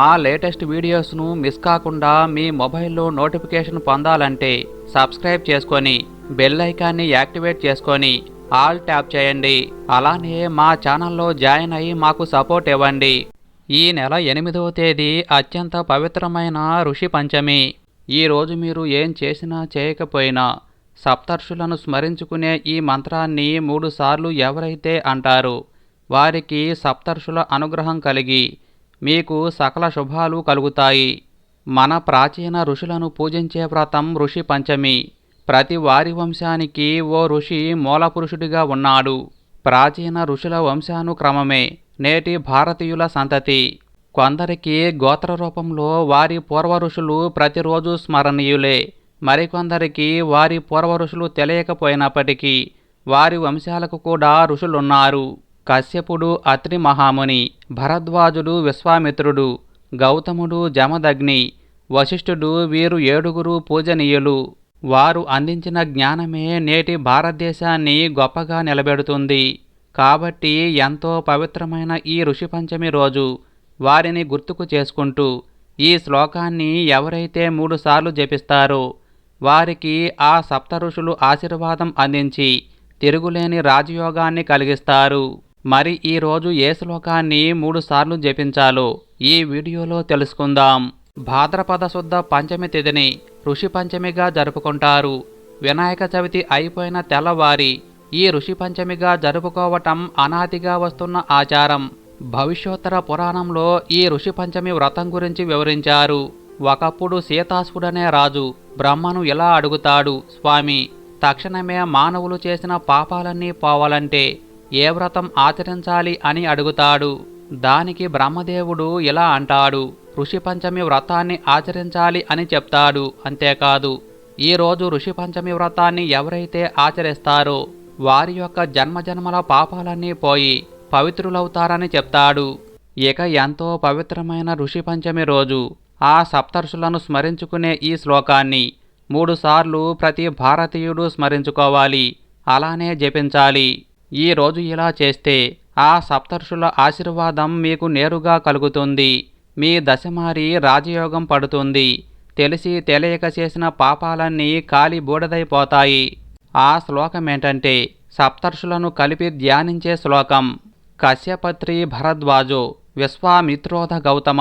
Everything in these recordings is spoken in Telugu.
మా లేటెస్ట్ వీడియోస్ను మిస్ కాకుండా మీ మొబైల్లో నోటిఫికేషన్ పొందాలంటే సబ్స్క్రైబ్ చేసుకొని బెల్ ఐకాన్ని యాక్టివేట్ చేసుకొని ఆల్ ట్యాప్ చేయండి. అలానే మా ఛానల్లో జాయిన్ అయ్యి మాకు సపోర్ట్ ఇవ్వండి. ఈ నెల ఎనిమిదవ తేదీ అత్యంత పవిత్రమైన ఋషి పంచమి. ఈ రోజు మీరు ఏం చేసినా చేయకపోయినా సప్తర్షులను స్మరించుకునే ఈ మంత్రాన్ని మూడుసార్లు ఎవరైతే అంటారు వారికి సప్తర్షుల అనుగ్రహం కలిగి మీకు సకల శుభాలు కలుగుతాయి. మన ప్రాచీన ఋషులను పూజించే వ్రతం ఋషి పంచమి. ప్రతి వారి వంశానికి ఓ ఋషి మూలపురుషుడిగా ఉన్నాడు. ప్రాచీన ఋషుల వంశానుక్రమమే నేటి భారతీయుల సంతతి. కొందరికి గోత్ర రూపంలో వారి పూర్వ ఋషులు ప్రతిరోజు స్మరణీయులే. మరికొందరికి వారి పూర్వ ఋషులు తెలియకపోయినప్పటికీ వారి వంశాలకు కూడా ఋషులున్నారు. కశ్యపుడు అత్రి మహాముని భరద్వాజుడు విశ్వామిత్రుడు గౌతముడు జమదగ్ని వశిష్ఠుడు వీరు ఏడుగురు పూజనీయులు. వారు అందించిన జ్ఞానమే నేటి భారతదేశాన్ని గొప్పగా నిలబెడుతుంది. కాబట్టి ఎంతో పవిత్రమైన ఈ ఋషి పంచమి రోజు వారిని గుర్తుకు చేసుకుంటూ ఈ శ్లోకాన్ని ఎవరైతే మూడుసార్లు జపిస్తారో వారికి ఆ సప్త ఋషులు ఆశీర్వాదం అందించి తిరుగులేని రాజయోగాన్ని కలిగిస్తారు. మరి ఈరోజు ఏ శ్లోకాన్ని మూడుసార్లు జపించాలో ఈ వీడియోలో తెలుసుకుందాం. భాద్రపద శుద్ధ పంచమి తిథిని ఋషి పంచమిగా జరుపుకుంటారు. వినాయక చవితి అయిపోయిన తెల్లవారి ఈ ఋషి పంచమిగా జరుపుకోవటం అనాదిగా వస్తున్న ఆచారం. భవిష్యోత్తర పురాణంలో ఈ ఋషి పంచమి వ్రతం గురించి వివరించారు. ఒకప్పుడు సీతాసుడనే రాజు బ్రహ్మను ఇలా అడుగుతాడు స్వామి తక్షణమే మానవులు చేసిన పాపాలన్నీ పోవాలంటే ఏ వ్రతం ఆచరించాలి అని అడుగుతాడు. దానికి బ్రహ్మదేవుడు ఇలా అంటాడు ఋషి పంచమి వ్రతాన్ని ఆచరించాలి అని చెప్తాడు అంతేకాదు. ఈ రోజు ఋషి పంచమి వ్రతాన్ని ఎవరైతే ఆచరిస్తారో వారి యొక్క జన్మజన్మల పాపాలన్నీ పోయి పవిత్రులవుతారని చెప్తాడు. ఇక ఎంతో పవిత్రమైన ఋషి పంచమి రోజు ఆ సప్తర్షులను స్మరించుకునే ఈ శ్లోకాన్ని మూడుసార్లు ప్రతి భారతీయుడు స్మరించుకోవాలి అలానే జపించాలి. ఈ రోజు ఇలా చేస్తే ఆ సప్తర్షుల ఆశీర్వాదం మీకు నేరుగా కలుగుతుంది. మీ దశమారి రాజయోగం పడుతుంది. తెలిసి తెలియక చేసిన పాపాలన్నీ కాలి బూడదైపోతాయి. ఆ శ్లోకం ఏంటంటే సప్తర్షులను కలిపి ధ్యానించే శ్లోకం. కశ్యపత్రి భరద్వాజో విశ్వామిత్రోధ గౌతమ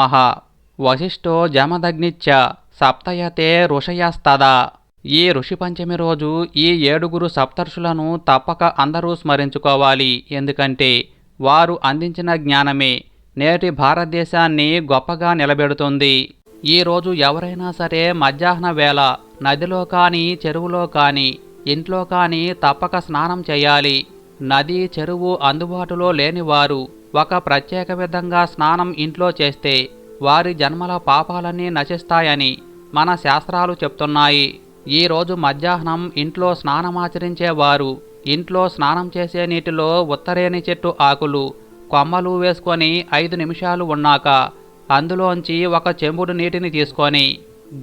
వశిష్ఠో జమదగ్నిచ్చ సప్తయతే ఋషయస్తదా. ఈ ఋషి పంచమి రోజు ఈ ఏడుగురు సప్తర్షులను తప్పక అందరూ స్మరించుకోవాలి. ఎందుకంటే వారు అందించిన జ్ఞానమే నేటి భారతదేశాన్ని గొప్పగా నిలబెడుతుంది. ఈ రోజు ఎవరైనా సరే మధ్యాహ్న వేళ నదిలో కానీ చెరువులో కానీ ఇంట్లో కానీ తప్పక స్నానం చేయాలి. నది చెరువు అందుబాటులో లేని వారు ఒక ప్రత్యేక విధంగా స్నానం ఇంట్లో చేస్తే వారి జన్మల పాపాలన్నీ నశిస్తాయని మన శాస్త్రాలు చెప్తున్నాయి. ఈరోజు మధ్యాహ్నం ఇంట్లో స్నానమాచరించేవారు. ఇంట్లో స్నానం చేసే నీటిలో ఉత్తరేని చెట్టు ఆకులు కొమ్మలు వేసుకొని ఐదు నిమిషాలు ఉన్నాక అందులోంచి ఒక చెంబుడు నీటిని తీసుకొని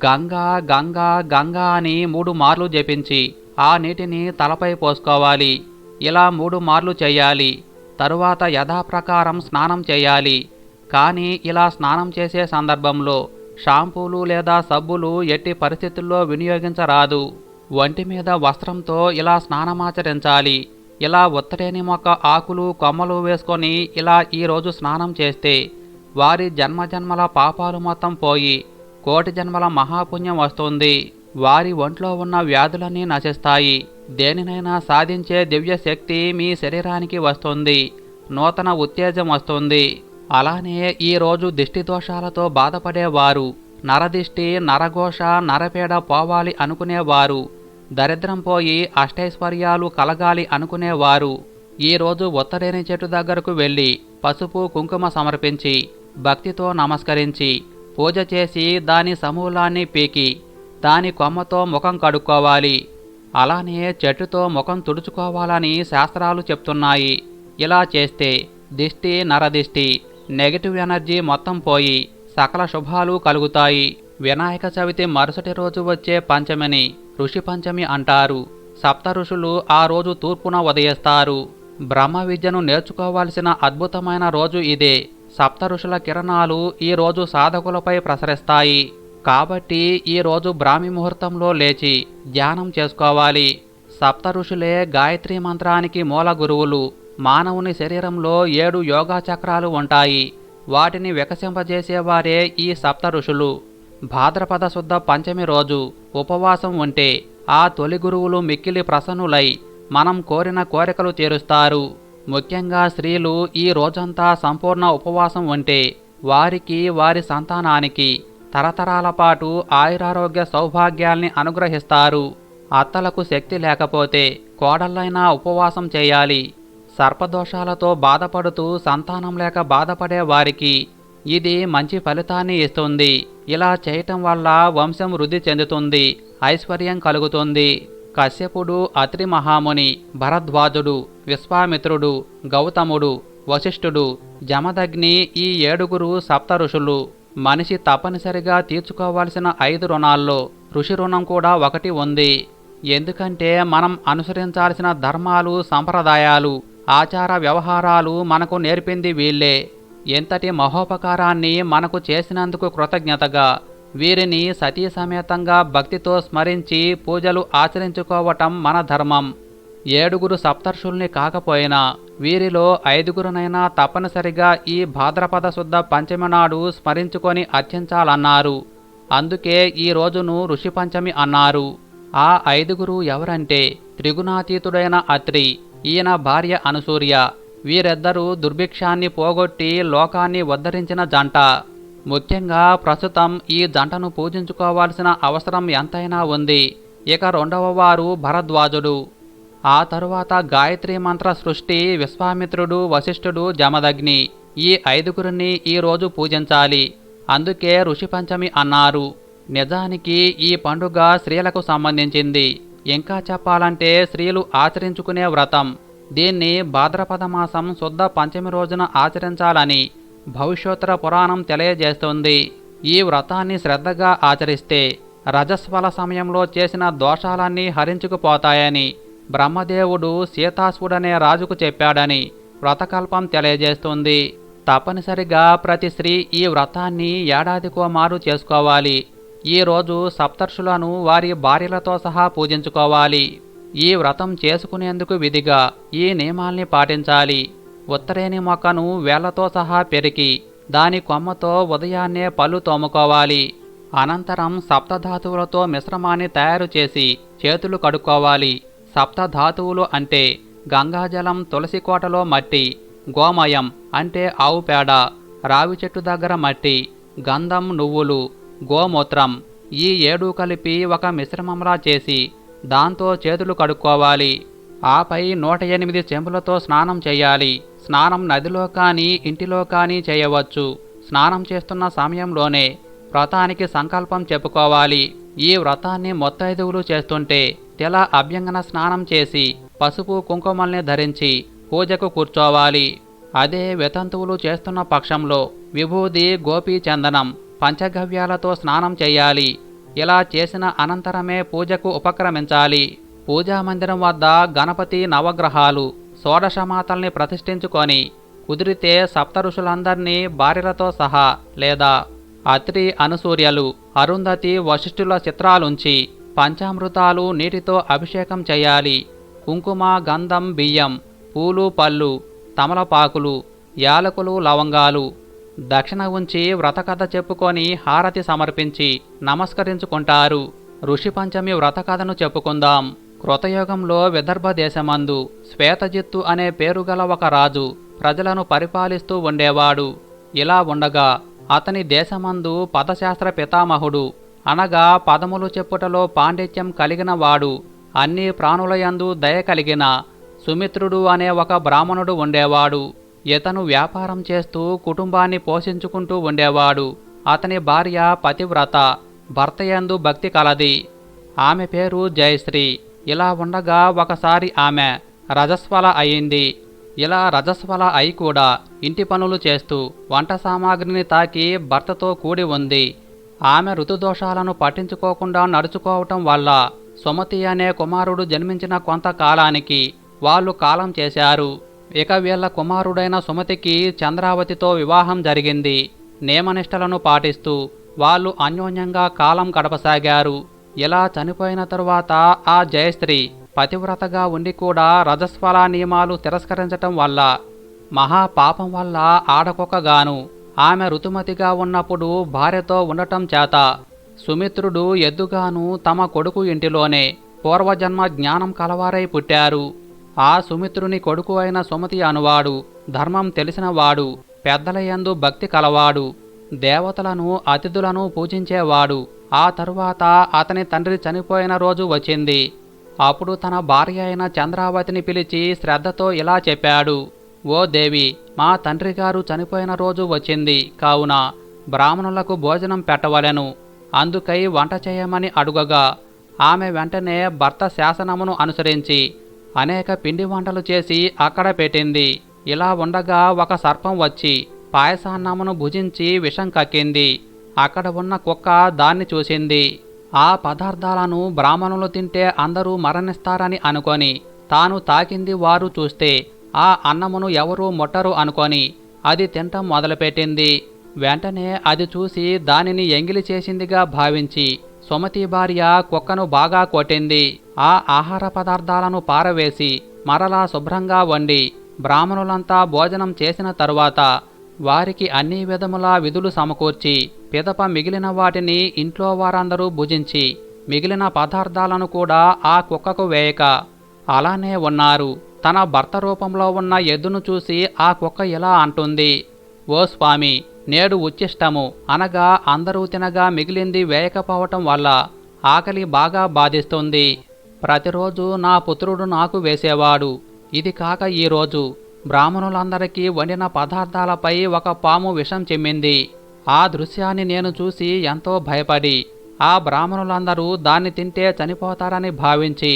గంగా గంగా గంగా అని మూడు మార్లు జపించి ఆ నీటిని తలపై పోసుకోవాలి. ఇలా మూడు మార్లు చేయాలి. తరువాత యథాప్రకారం స్నానం చేయాలి. కానీ ఇలా స్నానం చేసే సందర్భంలో షాంపూలు లేదా సబ్బులు ఎట్టి పరిస్థితుల్లో వినియోగించరాదు. ఒంటి మీద వస్త్రంతో ఇలా స్నానమాచరించాలి. ఇలా ఉత్తరేని మొక్క ఆకులు కొమ్మలు వేసుకొని ఇలా ఈరోజు స్నానం చేస్తే వారి జన్మజన్మల పాపాలు మొత్తం పోయి కోటి జన్మల మహాపుణ్యం వస్తుంది. వారి ఒంట్లో ఉన్న వ్యాధులన్నీ నశిస్తాయి. దేనినైనా సాధించే దివ్య శక్తి మీ శరీరానికి వస్తుంది. నూతన ఉత్తేజం వస్తుంది. అలానే ఈరోజు దిష్టి దోషాలతో బాధపడేవారు. నరదిష్టి నరఘోష నరపేడ పోవాలి అనుకునేవారు. దరిద్రం పోయి అష్టైశ్వర్యాలు కలగాలి అనుకునేవారు. ఈరోజు రోజు ఉత్తరేని చెట్టు దగ్గరకు వెళ్ళి పసుపు కుంకుమ సమర్పించి భక్తితో నమస్కరించి పూజ చేసి దాని సమూలాన్ని పీకి దాని కొమ్మతో ముఖం కడుక్కోవాలి. అలానే చెట్టుతో ముఖం తుడుచుకోవాలని శాస్త్రాలు చెప్తున్నాయి. ఇలా చేస్తే దిష్టి నరదిష్టి నెగటివ్ ఎనర్జీ మొత్తం పోయి సకల శుభాలు కలుగుతాయి. వినాయక చవితి మరుసటి రోజు వచ్చే పంచమిని ఋషి పంచమి అంటారు. సప్త ఋషులు ఆ రోజు తూర్పున ఉదయిస్తారు. బ్రహ్మ విద్యను నేర్చుకోవాల్సిన అద్భుతమైన రోజు ఇదే. సప్త ఋషుల కిరణాలు ఈ రోజు సాధకులపై ప్రసరిస్తాయి. కాబట్టి ఈ రోజు బ్రాహ్మి ముహూర్తంలో లేచి ధ్యానం చేసుకోవాలి. సప్త ఋషులే గాయత్రి మంత్రానికి మూల గురువులు. మానవుని శరీరంలో ఏడు యోగా చక్రాలు ఉంటాయి. వాటిని వికసింపజేసేవారే ఈ సప్త ఋషులు. భాద్రపద శుద్ధ పంచమి రోజు ఉపవాసం ఉంటే ఆ తొలి గురువులు మిక్కిలి ప్రసన్నులై మనం కోరిన కోరికలు తీరుస్తారు. ముఖ్యంగా స్త్రీలు ఈ రోజంతా సంపూర్ణ ఉపవాసం ఉంటే వారికి వారి సంతానానికి తరతరాల పాటు ఆయురారోగ్య సౌభాగ్యాల్ని అనుగ్రహిస్తారు. అత్తలకు శక్తి లేకపోతే కోడళ్ళైనా ఉపవాసం చేయాలి. సర్పదోషాలతో బాధపడుతూ సంతానం లేక బాధపడే వారికి ఇది మంచి ఫలితాన్ని ఇస్తుంది. ఇలా చేయటం వల్ల వంశం వృద్ధి చెందుతుంది ఐశ్వర్యం కలుగుతుంది. కశ్యపుడు అత్రి మహాముని భరద్వాజుడు విశ్వామిత్రుడు గౌతముడు వశిష్ఠుడు జమదగ్ని ఈ ఏడుగురు సప్త ఋషులు. మనిషి తప్పనిసరిగా తీర్చుకోవాల్సిన ఐదు రుణాల్లో ఋషి రుణం కూడా ఒకటి ఉంది. ఎందుకంటే మనం అనుసరించాల్సిన ధర్మాలు సంప్రదాయాలు ఆచార వ్యవహారాలు మనకు నేర్పింది వీళ్ళే. ఎంతటి మహోపకారాన్ని మనకు చేసినందుకు కృతజ్ఞతగా వీరిని సతీ సమేతంగా భక్తితో స్మరించి పూజలు ఆచరించుకోవటం మన ధర్మం. ఏడుగురు సప్తర్షుల్ని కాకపోయినా వీరిలో ఐదుగురునైనా తప్పనిసరిగా ఈ భాద్రపద శుద్ధ పంచమి నాడు స్మరించుకొని అర్చించాలన్నారు. అందుకే ఈ రోజును ఋషి పంచమి అన్నారు. ఆ ఐదుగురు ఎవరంటే త్రిగుణాతీతుడైన అత్రి. ఈయన భార్య అనసూర్య వీరిద్దరూ దుర్భిక్షాన్ని పోగొట్టి లోకాన్ని ఉద్ధరించిన జంట. ముఖ్యంగా ప్రస్తుతం ఈ జంటను పూజించుకోవాల్సిన అవసరం ఎంతైనా ఉంది. ఇక రెండవ వారు భరద్వాజుడు. ఆ తరువాత గాయత్రి మంత్ర సృష్టి విశ్వామిత్రుడు వశిష్ఠుడు జమదగ్ని. ఈ ఐదుగురిని ఈరోజు పూజించాలి. అందుకే ఋషి పంచమి అన్నారు. నిజానికి ఈ పండుగ స్త్రీలకు సంబంధించింది. ఇంకా చెప్పాలంటే స్త్రీలు ఆచరించుకునే వ్రతం. దీన్ని భాద్రపద మాసం శుద్ధ పంచమి రోజున ఆచరించాలని భవిష్యోత్తర పురాణం తెలియజేస్తుంది. ఈ వ్రతాన్ని శ్రద్ధగా ఆచరిస్తే రజస్వల సమయంలో చేసిన దోషాలన్నీ హరించుకుపోతాయని బ్రహ్మదేవుడు సీతాసుడనే రాజుకు చెప్పాడని వ్రతకల్పం తెలియజేస్తుంది. తప్పనిసరిగా ప్రతి స్త్రీ ఈ వ్రతాన్ని ఏడాదికో మారు చేసుకోవాలి. ఈ రోజు సప్తర్షులను వారి భార్యలతో సహా పూజించుకోవాలి. ఈ వ్రతం చేసుకునేందుకు విధిగా ఈ నియమాల్ని పాటించాలి. ఉత్తరేణి మొక్కను వేళ్ళతో సహా పెరికి దాని కొమ్మతో ఉదయాన్నే పళ్ళు తోముకోవాలి. అనంతరం సప్తధాతువులతో మిశ్రమాన్ని తయారు చేసి చేతులు కడుక్కోవాలి. సప్తధాతువులు అంటే గంగాజలం తులసి కోటలో మట్టి గోమయం అంటే ఆవు పేడ రావి చెట్టు దగ్గర మట్టి గంధం నువ్వులు గోమూత్రం. ఈ ఏడు కలిపి ఒక మిశ్రమంలా చేసి దాంతో చేతులు కడుక్కోవాలి. ఆపై నూట ఎనిమిది చెంబులతో స్నానం చేయాలి. స్నానం నదిలో కానీ ఇంటిలో కానీ చేయవచ్చు. స్నానం చేస్తున్న సమయంలోనే వ్రతానికి సంకల్పం చెప్పుకోవాలి. ఈ వ్రతాన్ని మొత్తైదువులు చేస్తుంటే తెల అభ్యంగన స్నానం చేసి పసుపు కుంకుమల్ని ధరించి పూజకు కూర్చోవాలి. అదే వితంతువులు చేస్తున్న పక్షంలో విభూది గోపీ చందనం పంచగవ్యాలతో స్నానం చేయాలి. ఇలా చేసిన అనంతరమే పూజకు ఉపక్రమించాలి. పూజా మందిరం వద్ద గణపతి నవగ్రహాలు షోడశమాతల్ని ప్రతిష్ఠించుకొని కుదిరితే సప్త ఋషులందరినీ భార్యలతో సహా లేదా అత్రి అనుసూర్యలు అరుంధతి వశిష్ఠుల చిత్రాలుంచి పంచామృతాలు నీటితో అభిషేకం చేయాలి. కుంకుమ గంధం బియ్యం పూలు పళ్ళు తమలపాకులు యాలకులు లవంగాలు దక్షిణ ఉంచి వ్రతకథ చెప్పుకొని హారతి సమర్పించి నమస్కరించుకుంటారు. ఋషి పంచమి వ్రతకథను చెప్పుకుందాం. కృతయుగంలో విదర్భ దేశమందు శ్వేతజిత్తు అనే పేరుగల ఒక రాజు ప్రజలను పరిపాలిస్తూ ఉండేవాడు. ఇలా ఉండగా అతని దేశమందు పదశాస్త్ర పితామహుడు అనగా పదములు చెప్పుటలో పాండిత్యం కలిగిన వాడు అన్ని ప్రాణులయందు దయ కలిగిన సుమిత్రుడు అనే ఒక బ్రాహ్మణుడు ఉండేవాడు. ఇతను వ్యాపారం చేస్తూ కుటుంబాన్ని పోషించుకుంటూ ఉండేవాడు. అతని భార్య పతివ్రత భర్తయందు భక్తి కలది. ఆమె పేరు జయశ్రీ. ఇలా ఉండగా ఒకసారి ఆమె రజస్వల అయింది. ఇలా రజస్వల అయి కూడా ఇంటి పనులు చేస్తూ వంట సామాగ్రిని తాకి భర్తతో కూడి ఉంది. ఆమె ఋతుదోషాలను పట్టించుకోకుండా నడుచుకోవటం వల్ల సుమతి అనే కుమారుడు జన్మించిన కొంతకాలానికి వాళ్ళు కాలం చేశారు. ఇక వీళ్ళ కుమారుడైన సుమతికి చంద్రావతితో వివాహం జరిగింది. నియమనిష్టలను పాటిస్తూ వాళ్ళు అన్యోన్యంగా కాలం గడపసాగారు. ఇలా చనిపోయిన తరువాత ఆ జయశ్రీ పతివ్రతగా ఉండి కూడా రజస్వల నియమాలు తిరస్కరించటం వల్ల మహాపాపం వల్ల ఆడకొకగాను ఆమె ఋతుమతిగా ఉన్నప్పుడు భార్యతో ఉండటం చేత సుమిత్రుడు ఎద్దుగాను తమ కొడుకు ఇంటిలోనే పూర్వజన్మ జ్ఞానం కలవారై పుట్టారు. ఆ సుమిత్రుని కొడుకు అయిన సుమతి అనువాడు ధర్మం తెలిసినవాడు పెద్దలయందు భక్తి కలవాడు దేవతలను అతిథులను పూజించేవాడు. ఆ తరువాత అతని తండ్రి చనిపోయిన రోజు వచ్చింది. అప్పుడు తన భార్య అయిన చంద్రావతిని పిలిచి శ్రద్ధతో ఇలా చెప్పాడు ఓ దేవి మా తండ్రి గారు చనిపోయిన రోజు వచ్చింది. కావున బ్రాహ్మణులకు భోజనం పెట్టవలెను. అందుకై వంట చేయమని అడుగగా ఆమె వెంటనే భర్త శాసనమును అనుసరించి అనేక పిండి వంటలు చేసి అక్కడ పెట్టింది. ఇలా ఉండగా ఒక సర్పం వచ్చి పాయసాన్నమును భుజించి విషం కక్కింది. అక్కడ ఉన్న కుక్క దాన్ని చూసింది. ఆ పదార్థాలను బ్రాహ్మణులు తింటే అందరూ మరణిస్తారని అనుకొని తాను తాకింది వారు చూస్తే ఆ అన్నమును ఎవరూ ముట్టరు అనుకొని అది తింటం మొదలుపెట్టింది. వెంటనే అది చూసి దానిని ఎంగిలి చేసిందిగా భావించి సుమతి భార్య కుక్కను బాగా కొట్టింది. ఆ ఆహార పదార్థాలను పారవేసి మరలా శుభ్రంగా వండి బ్రాహ్మణులంతా భోజనం చేసిన తరువాత వారికి అన్ని విధముల విధులు సమకూర్చి పిదప మిగిలిన వాటిని ఇంట్లో వారందరూ భుజించి మిగిలిన పదార్థాలను కూడా ఆ కుక్కకు వేయక అలానే ఉన్నారు. తన భర్త రూపంలో ఉన్న ఎద్దును చూసి ఆ కుక్క ఇలా అంటుంది. ఓ స్వామి నేడు ఉచ్చిష్టము. అనగా అందరూ తినగా మిగిలింది వేయకపోవటం వల్ల ఆకలి బాగా బాధిస్తుంది. ప్రతిరోజు నా పుత్రుడు నాకు వేసేవాడు. ఇది కాక ఈరోజు బ్రాహ్మణులందరికీ వండిన పదార్థాలపై ఒక పాము విషం చిమ్మింది. ఆ దృశ్యాన్ని నేను చూసి ఎంతో భయపడి ఆ బ్రాహ్మణులందరూ దాన్ని తింటే చనిపోతారని భావించి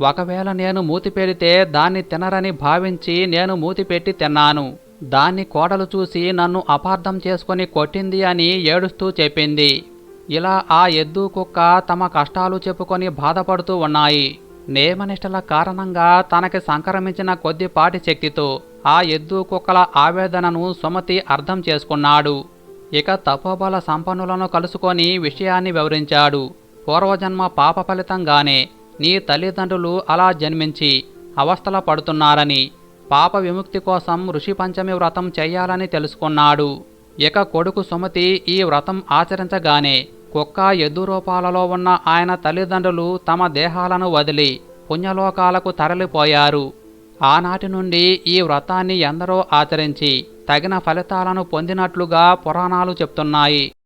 ఒకవేళ నేను మూతి పెడితే దాన్ని తినరని భావించి నేను మూతి పెట్టి తిన్నాను. దాన్ని కోడలు చూసి నన్ను అపార్థం చేసుకొని కొట్టింది అని ఏడుస్తూ చెప్పింది. ఇలా ఆ ఎద్దు కుక్క తమ కష్టాలు చెప్పుకొని బాధపడుతూ ఉన్నాయి. నేమనిష్టల కారణంగా తనకి సంక్రమించిన కొద్దిపాటి శక్తితో ఆ ఎద్దు కుక్కల ఆవేదనను సుమతి అర్థం చేసుకున్నాడు. ఇక తపోబల సంపన్నులను కలుసుకొని విషయాన్ని వివరించాడు. పూర్వజన్మ పాప ఫలితంగానే నీ తల్లిదండ్రులు అలా జన్మించి అవస్థల పడుతున్నారని పాప విముక్తి కోసం ఋషి పంచమి వ్రతం చేయాలని తెలుసుకున్నాడు. ఇక కొడుకు సుమతి ఈ వ్రతం ఆచరించగానే కుక్క ఎద్దు రూపాలలో ఉన్న ఆయన తల్లిదండ్రులు తమ దేహాలను వదిలి పుణ్యలోకాలకు తరలిపోయారు. ఆనాటి నుండి ఈ వ్రతాన్ని ఎందరో ఆచరించి తగిన ఫలితాలను పొందినట్లుగా పురాణాలు చెప్తున్నాయి.